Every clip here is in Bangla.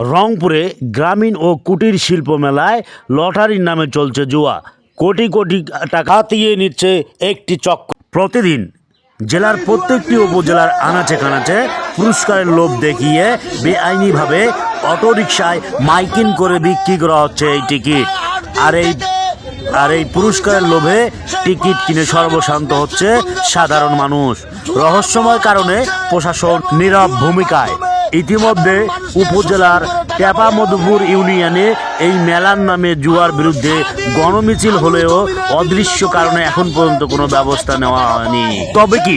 রংপুরে গ্রামীণ ও কুটির শিল্প মেলায় লটারির নামে চলছে জুয়া। কোটি কোটি টাকা দিয়ে নিচ্ছে একটি চক্র প্রতিদিন জেলার প্রত্যেকটি উপজেলার আনাচে কানাচে পুরস্কারের লোভ দেখিয়ে বেআইনিভাবে অটোরিকশায় মাইকিং করে বিক্রি করা হচ্ছে এই টিকিট। আর এই আর এই পুরস্কারের লোভে টিকিট কিনে সর্বশান্ত হচ্ছে সাধারণ মানুষ। রহস্যময় কারণে প্রশাসন নীরব ভূমিকায় ইতিমধ্যে উপজেলার টেপা মধুপুর ইউনিয়নে এই মেলার নামে জুয়ার বিরুদ্ধে গণমিছিল হলেও অদৃশ্য কারণে এখন পর্যন্ত কোনো ব্যবস্থা নেওয়া হয়নি। তবে কি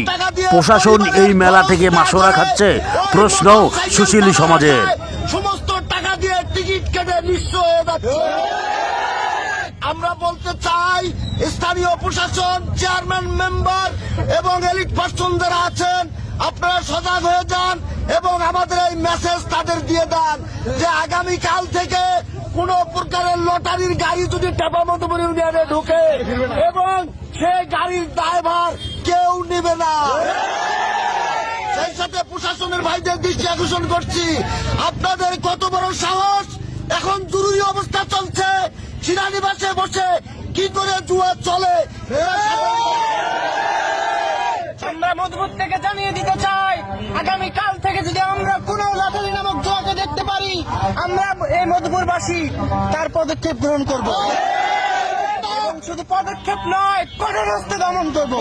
প্রশাসন এই মেলা থেকে মাসোরা খাচ্ছে? প্রশ্ন সুশীল সমাজের। সমস্ত টাকা দিয়ে টিকিট কেটে আমরা বলতে চাই, স্থানীয় প্রশাসন, চেয়ারম্যান, মেম্বার এবং এলিট পার্সন যারা আছেন, আপনারা সজাগ হয়ে যান এবং আমাদের এই মেসেজ তাদের দিয়ে দেন যে আগামী কাল থেকে কোন প্রকারের লটারির গাড়ি যদি টেপা মধুপুর ইউনিয়নে ঢুকে এবং সেই গাড়ির ড্রাইভার কেউ নেবে না। সেই সাথে প্রশাসনের ভাইদের দৃষ্টি আকর্ষণ করছি। আপনাদের কত বড় সাহস? এখন জরুরি অবস্থা চলছে। শিরানিবাসে বসে কি করে জুয়া চলে? আমরা মধুপুর থেকে জানিয়ে দিতে চাই। আগামী কাল থেকে যদি আমরা কোন লাটারি নামক জোয়াকে দেখতে পারি, আমরা এই মধুপুরবাসী তার পদক্ষেপ গ্রহণ করব। শুধু পদক্ষেপ নয়, কঠোর হস্তে দমন করব।